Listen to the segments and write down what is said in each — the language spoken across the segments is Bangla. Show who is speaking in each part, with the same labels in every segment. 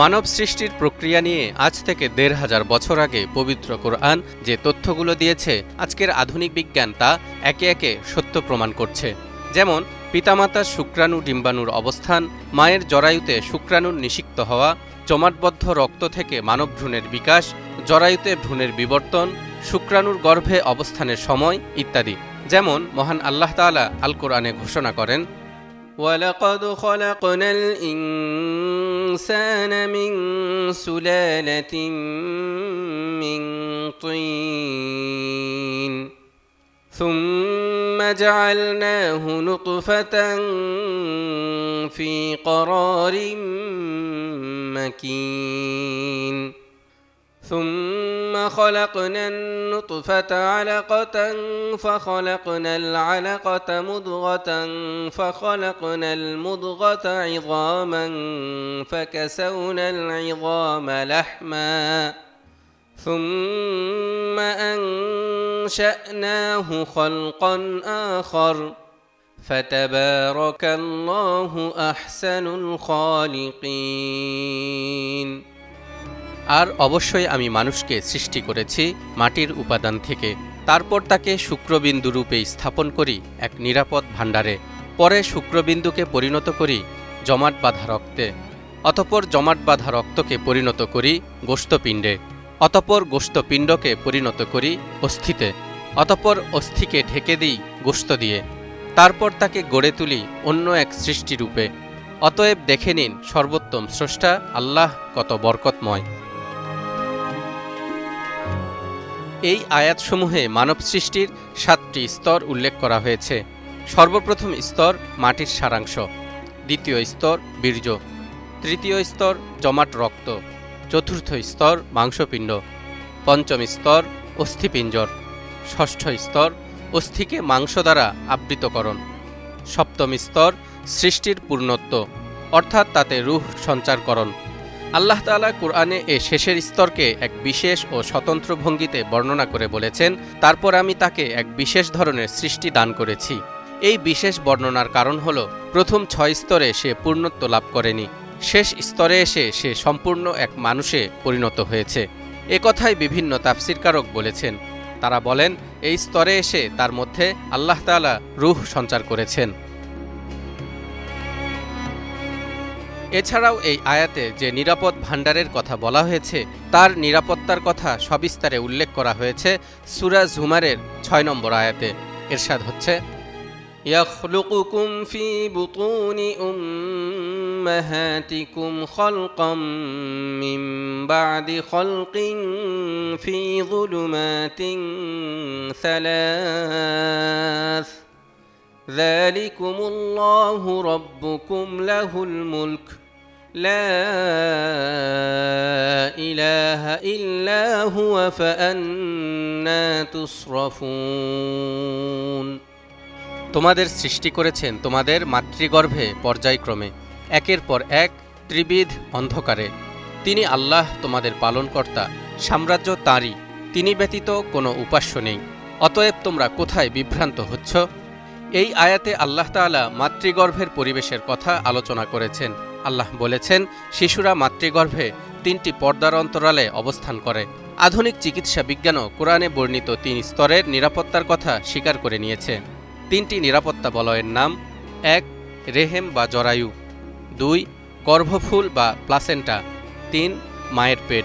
Speaker 1: মানব সৃষ্টির প্রক্রিয়া নিয়ে আজ থেকে দেড় হাজার বছর আগে পবিত্র কোরআন যে তথ্যগুলো দিয়েছে, আজকের আধুনিক বিজ্ঞান তা একে একে সত্য প্রমাণ করছে। যেমন পিতামাতার শুক্রাণু ডিম্বাণুর অবস্থান, মায়ের জরায়ুতে শুক্রাণুর নিষিক্ত হওয়া জমাটবদ্ধ রক্ত থেকে মানব ভ্রূণের বিকাশ, জরায়ুতে ভ্রূণের বিবর্তন, শুক্রাণুর গর্ভে অবস্থানের সময় ইত্যাদি। যেমন, মহান আল্লাহ তালা আল কোরআনে ঘোষণা করেন
Speaker 2: الإنسان من سلالة من طين. ثم جعلناه نطفة في قرار مكين. ثم خلقنا النطفة علقة فخلقنا العلقة مضغة فخلقنا المضغة عظاما فكسونا العظام لحما ثم أنشأناه خلقا آخر فتبارك الله أحسن الخالقين
Speaker 1: আর অবশ্যই আমি মানুষকে সৃষ্টি করেছি মাটির উপাদান থেকে। তারপর তাকে শুক্রবিন্দু রূপে স্থাপন করি এক নিরাপদ ভাণ্ডারে। পরে শুক্রবিন্দুকে পরিণত করি জমাট বাঁধা রক্তে। অতপর জমাট বাঁধা রক্তকে পরিণত করি গোস্তপিণ্ডে অতপর গোস্তপিণ্ডকে পরিণত করি অস্থিতে। অতপর অস্থিকে ঢেকে দিই গোস্ত দিয়ে। তারপর তাকে গড়ে তুলি অন্য এক সৃষ্টিরূপে অতএব দেখে নিন সর্বোত্তম স্রষ্টা আল্লাহ কত বরকতময়। এই আয়াতসমূহে মানব সৃষ্টির সাতটি স্তর উল্লেখ করা হয়েছে। সর্বপ্রথম স্তর মাটির সারাংশ, দ্বিতীয় স্তর বীর্য, তৃতীয় স্তর জমাট রক্ত, চতুর্থ স্তর মাংসপিণ্ড, পঞ্চম স্তর অস্থিপিঞ্জর, ষষ্ঠ স্তর অস্থিকে মাংস দ্বারা আবৃতকরণ, সপ্তম স্তর সৃষ্টির পূর্ণত্ব, অর্থাৎ তাতে রুহ সঞ্চারকরণ। আল্লাহ তাআলা কুরআনে এ শেষের স্তরকে এক বিশেষ ও স্বতন্ত্র ভঙ্গিতে বর্ণনা করে বলেছেন, তারপর আমি তাকে এক বিশেষ ধরনের সৃষ্টি দান করেছি। এই বিশেষ বর্ণনার কারণ হল, প্রথম ছয় স্তরে সে পূর্ণত্ব লাভ করেনি। শেষ স্তরে এসে সে সম্পূর্ণ এক মানুষে পরিণত হয়েছে। এ কথাই বিভিন্ন তাফসিরকারক বলেছেন। তারা বলেন, এই স্তরে এসে তার মধ্যে আল্লাহ তাআলা রুহ সঞ্চার করেছেন। এছাড়াও এই আয়াতে যে নিরাপদ ভাণ্ডারের কথা বলা হয়েছে তার নিরাপত্তার কথা সবিস্তারে উল্লেখ করা হয়েছে সুরা ঝুমারের ছয় নম্বর আয়াতে এরশাদ হচ্ছে
Speaker 2: يخلقكم في بطون أمهاتكم خلقا من بعد خلق في ظلمات ثلاث ذلكم الله ربكم له الملك لا إله إلا هو فأنا تصرفون
Speaker 1: তোমাদের সৃষ্টি করেছেন তোমাদের মাতৃগর্ভে পর্যায়ক্রমে একের পর এক ত্রিবিধ অন্ধকারে তিনি আল্লাহ তোমাদের পালনকর্তা সাম্রাজ্য তাঁরই তিনি ব্যতীত কোনো উপাস্য নেই অতএব তোমরা কোথায় বিভ্রান্ত হচ্ছ এই আয়াতে আল্লাহ তাআলা মাতৃগর্ভের পরিবেশের কথা আলোচনা করেছেন আল্লাহ বলেছেন, শিশুরা মাতৃগর্ভে তিনটি পর্দার অন্তরালে অবস্থান করে। আধুনিক চিকিৎসা বিজ্ঞানও কোরআনে বর্ণিত তিন স্তরের নিরাপত্তার কথা স্বীকার করে নিয়েছে। তিনটি নিরাপত্তা বলয়ের নাম, এক, রেহেম বা জরায়ু, দুই, গর্ভফুল বা প্লাসেন্টা, তিন, মায়ের পেট।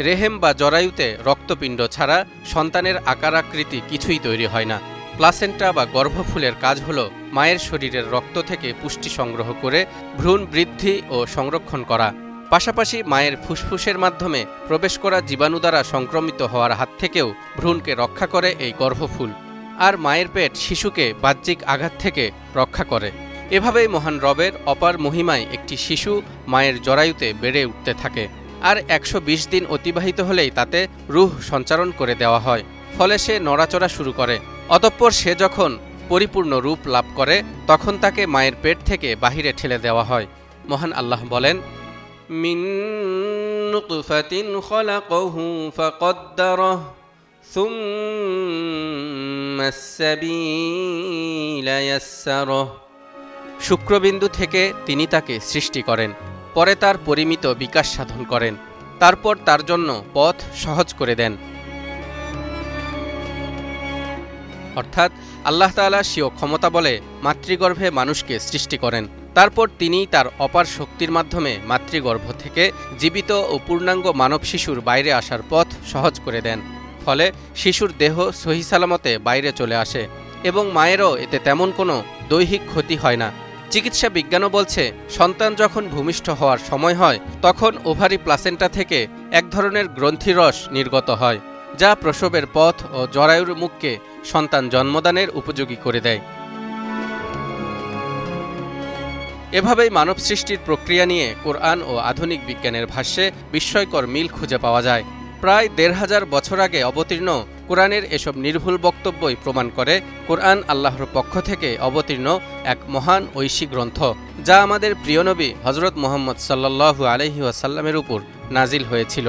Speaker 1: রেহেম বা জরায়ুতে রক্তপিণ্ড ছাড়া সন্তানের আকার আকৃতি কিছুই তৈরি হয় না। প্লাসেন্টা বা গর্ভফুলের কাজ হল মায়ের শরীরের রক্ত থেকে পুষ্টি সংগ্রহ করে ভ্রূণ বৃদ্ধি ও সংরক্ষণ করা। পাশাপাশি মায়ের ফুসফুসের মাধ্যমে প্রবেশ করা জীবাণু দ্বারা সংক্রমিত হওয়ার হাত থেকেও ভ্রূণকে রক্ষা করে এই গর্ভফুল। আর মায়ের পেট শিশুকে বাহ্যিক আঘাত থেকে রক্ষা করে। এভাবেই মহান রবের অপার মহিমায় একটি শিশু মায়ের জরায়ুতে বেড়ে উঠতে থাকে। আর একশো বিশ দিন অতিবাহিত হলেই তাতে রুহ সঞ্চারণ করে দেওয়া হয়। ফলে সে নড়াচড়া শুরু করে। অতঃপর সে যখন পরিপূর্ণ রূপ লাভ করে, তখন তাকে মায়ের পেট থেকে বাহিরে ঠেলে দেওয়া হয়। মহান আল্লাহ বলেন শুক্রবিন্দু থেকে তিনি তাকে সৃষ্টি করেন, পরে তার পরিমিত বিকাশ সাধন করেন, তারপর তার জন্য পথ সহজ করে দেন। অর্থাৎ আল্লাহ তাআলা স্বীয় ক্ষমতা বলে মাতৃগর্ভে মানুষকে সৃষ্টি করেন। তারপর তিনি তার অপার শক্তির মাধ্যমে মাতৃগর্ভ থেকে জীবিত ও পূর্ণাঙ্গ মানব শিশুর বাইরে আসার পথ সহজ করে দেন। ফলে শিশুর দেহ সহি সালামতে বাইরে চলে আসে এবং মায়েরও এতে তেমন কোনো দৈহিক ক্ষতি হয় না। চিকিৎসা বিজ্ঞানও বলছে, সন্তান যখন ভূমিষ্ঠ হওয়ার সময় হয়, তখন ওভারি প্লাসেন্টা থেকে এক ধরনের গ্রন্থিরস নির্গত হয়। যা প্রসবের পথ ও জরায়ুর মুখকে সন্তান জন্মদানের উপযোগী করে দেয়। এভাবেই মানব সৃষ্টির প্রক্রিয়া নিয়ে কোরআন ও আধুনিক বিজ্ঞানের ভাষ্যে বিস্ময়কর মিল খুঁজে পাওয়া যায়। প্রায় দেড় হাজার বছর আগে অবতীর্ণ কোরআনের এসব নির্ভুল বক্তব্যই প্রমাণ করে কোরআন আল্লাহর পক্ষ থেকে অবতীর্ণ এক মহান ঐশী গ্রন্থ, যা আমাদের প্রিয় নবী হজরত মোহাম্মদ সাল্লাহু আলহি ওয়াসাল্লামের উপর নাজিল হয়েছিল।